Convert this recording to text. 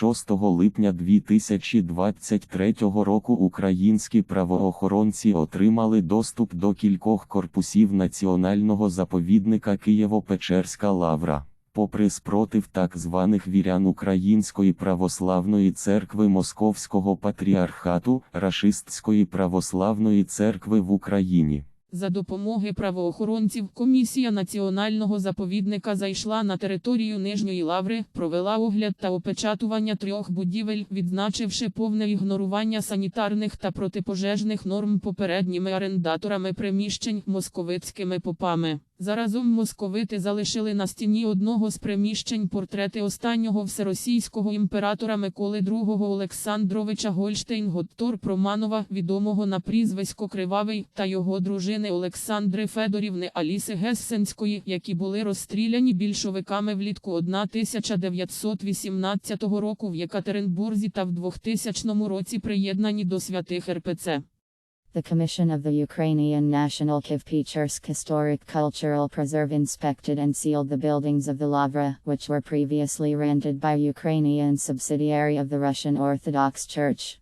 6 липня 2023 року українські правоохоронці отримали доступ до кількох корпусів національного заповідника Києво-Печерська лавра. Попри спротив так званих вірян Української православної церкви Московського патріархату, Рашистської православної церкви в Україні. За допомоги правоохоронців комісія національного заповідника зайшла на територію Нижньої Лаври, провела огляд та опечатування трьох будівель, відзначивши повне ігнорування санітарних та протипожежних норм попередніми орендаторами приміщень московицькими попами. Заразом московити залишили на стіні одного з приміщень портрети останнього всеросійського імператора Миколи II Олександровича Гольштейн-Готтор Проманова, відомого на прізвисько Кривавий, та його дружини Олександри Федорівни Аліси Гессенської, які були розстріляні більшовиками влітку 1918 року в Єкатеринбурзі та в 2000 році приєднані до святих РПЦ. The Commission of the Ukrainian National Kivpechursk Historic Cultural Preserve inspected and sealed the buildings of the Lavra, which were previously rented by Ukrainian subsidiary of the Russian Orthodox Church.